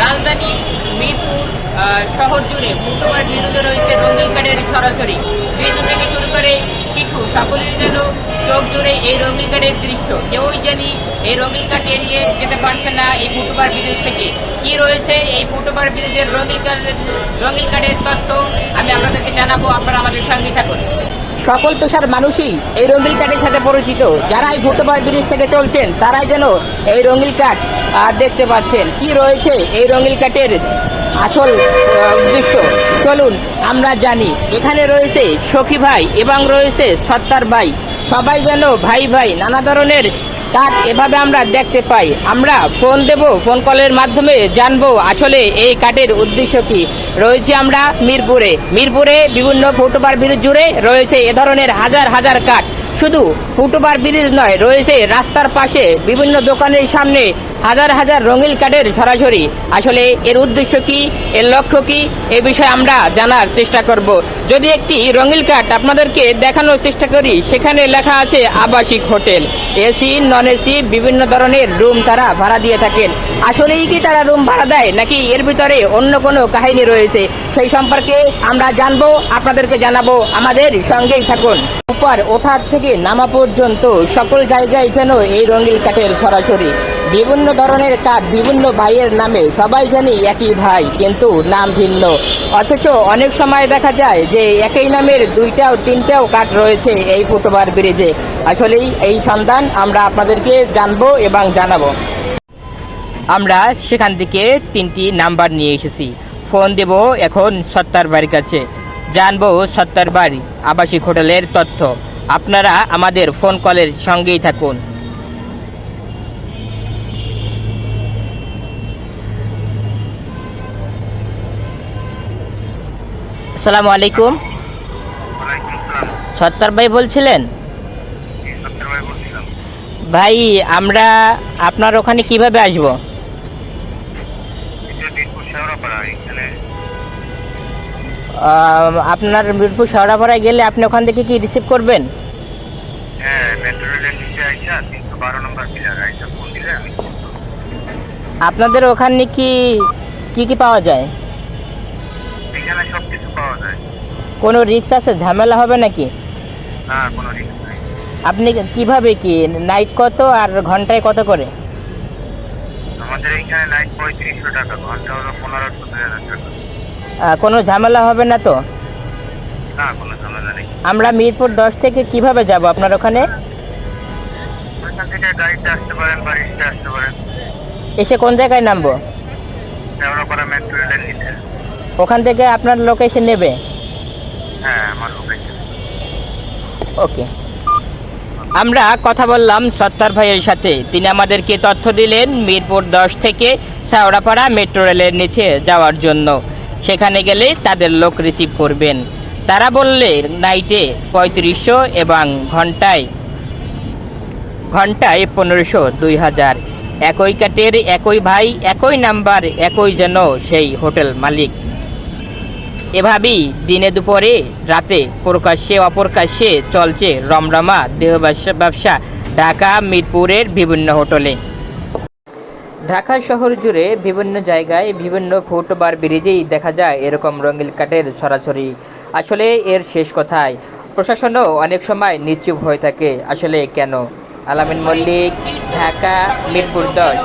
রাজধানী, মিরপুর শহর জুড়ে ফুটওভার বিরুদ্ধে রয়েছে রঙিন কার্ডের সরাসরি। বৃদ্ধ থেকে শুরু করে শিশু, সকলেরই যেন চোখ জুড়ে এই রঙিন কার্ডের দৃশ্য। কেউই জানি এই রঙিন কার্ড এড়িয়ে যেতে পারছে না এই ফুটওভার বিদেশ থেকে। কি রয়েছে এই ফুটওভার ব্রিজের রঙিন কার্ডের রঙিন কার্ডের তত্ত্ব, আমি আপনাদেরকে জানাব, আপনারা আমাদের সঙ্গে থাকুন। সকল পেশার মানুষই এই রঙিল কার্ডের সাথে পরিচিত। যারা এই ফুটওভার ব্রিজ থেকে চলছেন, তারাই যেন এই রঙিল কার্ড দেখতে পাচ্ছেন। কি রয়েছে এই রঙিল কার্ডের আসল উদ্দেশ্য? দৃশ্য চলুন, আমরা জানি। এখানে রয়েছে সখী ভাই এবং রয়েছে সত্তার ভাই। সবাই যেন ভাই ভাই, নানা ধরনের কাজ এভাবে আমরা দেখতে পাই। আমরা ফোন দেব, ফোন কলের মাধ্যমে জানব আসলে এই কার্ডের উদ্দেশ্য কি। রয়েছে আমরা মিরপুরে। মিরপুরে বিভিন্ন ফুটওভার ব্রিজ জুড়ে রয়েছে এ ধরনের হাজার হাজার কাঠ শুধু ফুটওভার ব্রিজ নয়, রয়েছে রাস্তার পাশে বিভিন্ন দোকানের সামনে হাজার হাজার রঙিল কাঠের সরাসরি। আসলে এর উদ্দেশ্য কি? এর লক্ষ্য কি? এ বিষয়ে আমরা জানার চেষ্টা করব। যদি একটি রঙিল কাঠ আপনাদেরকে দেখানোর চেষ্টা করি, সেখানে লেখা আছে আবাসিক হোটেল। এসি নন এসি বিভিন্ন ধরনের রুম তারা ভাড়া দিয়ে থাকেন। আসলেই কি তারা রুম ভাড়া দেয়, নাকি এর ভিতরে অন্য কোনো কাহিনী রয়েছে? সেই সম্পর্কে আমরা জানব, আপনাদেরকে জানাব। আমাদের সঙ্গেই থাকুন। উপর ওঠার থেকে নামা পর্যন্ত সকল জায়গায় যেন এই রঙিল কাঠের সরাসরি। বিভিন্ন ধরনের কাঠ বিভিন্ন ভাইয়ের নামে সবাই জানি একই ভাই, কিন্তু নাম ভিন্ন। অথচ অনেক সময় দেখা যায় যে একই নামের দুইটাও, তিনটাও কাঠ রয়েছে এই ফুটওভার ব্রিজে। আসলেই এই সন্ধান আমরা আপনাদেরকে জানব এবং জানাব। আমরা সেখান থেকে তিনটি নাম্বার নিয়ে এসেছি। ফোন দেব এখন সত্তার বাড়ির কাছে। জানব সত্তার বাড়ি আবাসিক হোটেলের তথ্য। আপনারা আমাদের ফোন কলের সঙ্গেই থাকুন। আসসালামু আলাইকুম। সত্তার ভাই বলছিলেন? ভাই আমরা আপনার ওখানে কীভাবে আসব? আপনার মিরপুর শেওড়াপাড়ায় গেলে আপনি ওখান থেকে কি রিসিভ করবেন? হ্যাঁ আপনাদের ওখানে কি কি কি পাওয়া যায়? এখানে সব কিছু পাওয়া যায় কোনো রিক্স আছে? ঝামেলা হবে নাকি? না কোনো রিস্ক নাই। আপনি কীভাবে কি নাইট কত আর ঘন্টায় কত করে? আমাদের এইখানে নাইট পঁয়ত্রিশশো টাকা ঘণ্টা হলো পনেরোশো দুই হাজার টাকা। কোনো ঝামেলা হবে না তো? না কোনো ঝামেলা নেই। আমরা মিরপুর দশ থেকে কীভাবে যাব আপনার ওখানে? ওইখান থেকে গাড়িতে আসতে পারেন বা রিক্সে আসতে পারেন। এসে কোন জায়গায় নামবো? শেওড়াপাড়া মেট্রো রেলের নিচে। ওখান থেকে আপনার লোকেশন নেবে? ওকে। আমরা কথা বললাম সত্তার ভাইয়ের সাথে। তিনি আমাদেরকে তথ্য দিলেন মিরপুর দশ থেকে শাওড়াপাড়া মেট্রো রেলের নিচে যাওয়ার জন্য। সেখানে গেলে তাদের লোক রিসিভ করবেন। তারা বললে, নাইটে পঁয়ত্রিশশো এবং ঘন্টায় ঘন্টায় পনেরোশো দুই হাজার। একই কাটের একই ভাই, একই নাম্বার, একই যেন সেই হোটেল মালিক। এভাবেই দিনে দুপুরে, রাতে প্রকাশ্যে, অপ্রকাশ্যে চলছে রমরমা দেহ ব্যবসা ঢাকা, মিরপুরের বিভিন্ন হোটেলে। ঢাকা শহর জুড়ে বিভিন্ন জায়গায় বিভিন্ন ফুটবার ব্রিজেই দেখা যায় এরকম রঙিল কাঠের সরাসরি। আসলে এর শেষ কথায়, প্রশাসনও অনেক সময় নিশ্চুপ হয়ে থাকে। আসলে কেন? আলামিন মল্লিক, ঢাকা, মিরপুর দশ।